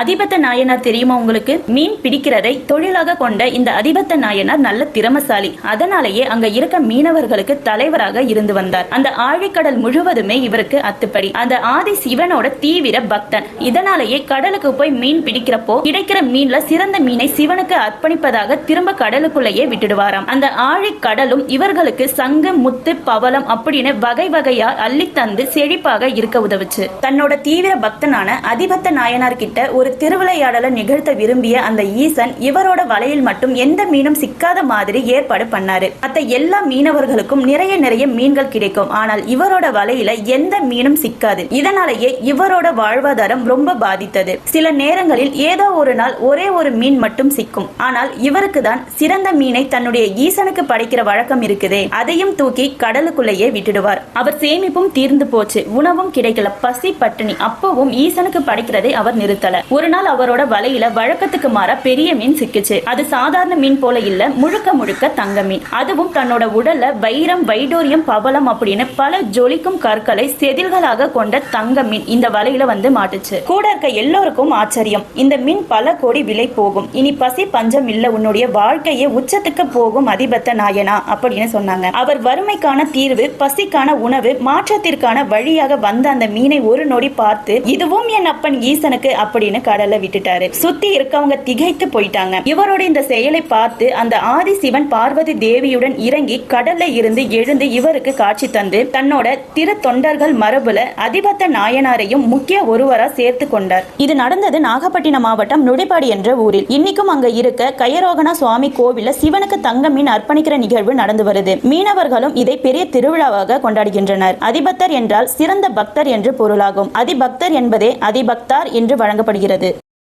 அதிபத்த நாயனார் தெரியுமா உங்களுக்கு? மீன் பிடிக்கிறதை தொழிலாக கொண்ட இந்த அதிபத்த நாயனார் நல்ல திறமசாலி. அதனாலேயே அங்க இருக்க மீனவர்களுக்கு தலைவராக இருந்து வந்தார். அந்த ஆழிக்கடல் முழுவதுமே இவருக்கு அத்துப்படி. அந்த ஆதி சிவனோட தீவிர பக்தன். இதனாலேயே கடலுக்கு போய் மீன் பிடிக்கிறப்போ கிடைக்கிற மீன்ல சிறந்த மீனை சிவனுக்கு அர்ப்பணிப்பதாக திரும்ப கடலுக்குள்ளேயே விட்டுடுவாராம். அந்த ஆழிக்கடலும் இவர்களுக்கு சங்கு முத்து பவளம் அப்படின்னு வகை வகையா அள்ளி தந்து செழிப்பாக இருக்க உதவுச்சு. தன்னோட தீவிர பக்தனான அதிபத்த நாயனார் கிட்ட ஒரு திருவிளையாடலை நிகழ்த்த விரும்பிய அந்த ஈசன் இவரோட வலையில் மட்டும் எந்த மீனும் சிக்காத மாதிரி ஏற்பாடு பண்ணாரு. மத்த எல்லா மீனவர்களுக்கும் நிறைய நிறைய மீன்கள் கிடைக்கும். ஆனால் இவரோட வலையில எந்த மீனும் சிக்காது. இதனாலேயே இவரோட வாழ்வாதாரம் ரொம்ப பாதித்தது. சில நேரங்களில் ஏதோ ஒரு நாள் ஒரே ஒரு மீன் மட்டும் சிக்கும். ஆனால் இவருக்கு தான் சிறந்த மீனை தன்னுடைய ஈசனுக்கு படைக்கிற வழக்கம் இருக்குதே. அதையும் தூக்கி கடலுக்குள்ளேயே விட்டுடுவார். அவர் சேமிப்பும் தீர்ந்து போச்சு. உணவும் கிடைக்கல. பசி பட்டினி. அப்பவும் ஈசனுக்கு படைக்கிறதை அவர் நிறுத்தல. ஒரு நாள் அவரோட வலையில வழக்கத்துக்கு மாற பெரிய மீன் சிக்கிச்சு. அது சாதாரண மீன் போல இல்ல முழுக்க முழுக்க தங்க மீன். அதுவும் தன்னோட உடல்ல வைரம் வைடோரியம் பவளம் அப்படின்னு பல ஜொலிக்கும் கற்களை செதில்களாக கொண்ட தங்க மீன் இந்த வலையில வந்து மாட்டுச்சு. கூட இருக்க எல்லோருக்கும் ஆச்சரியம். இந்த மீன் பல கோடி விலை போகும். இனி பசி பஞ்சம் இல்ல உன்னுடைய வாழ்க்கையே உச்சத்துக்கு போகும் அதிபத்த நாயனா அப்படின்னு சொன்னாங்க. அவர் வறுமைக்கான தீர்வு பசிக்கான உணவு மாற்றத்திற்கான வழியாக வந்த அந்த மீனை ஒரு நொடி பார்த்து இதுவும் என் அப்பன் ஈசனுக்கு அப்படின்னு கடல்ல விட்டுட்டாரு. சுத்தி இருக்கவங்க திகைத்து போயிட்டாங்க. இவரோட இந்த செயலை பார்த்து அந்த ஆதி சிவன் பார்வதி தேவியுடன் இறங்கி கடல்ல இருந்து எழுந்து இவருக்கு காட்சி தந்து தன்னோட திரு தொண்டர்கள் மரபுல அதிபத்த நாயனாரையும் முக்கிய ஒருவரா சேர்த்து கொண்டார். இது நடந்தது நாகப்பட்டினம் மாவட்டம் நுடைப்பாடி என்ற ஊரில். இன்னைக்கும் அங்க இருக்க கயரோகணா சுவாமி கோவில சிவனுக்கு தங்க மீன் அர்ப்பணிக்கிற நிகழ்வு நடந்து வருது. மீனவர்களும் இதை பெரிய திருவிழாவாக கொண்டாடுகின்றனர். அதிபத்தர் என்றால் சிறந்த பக்தர் என்று பொருளாகும். அதிபக்தர் என்பதே அதிபக்தார் என்று வழங்கப்படுகிறது. 对。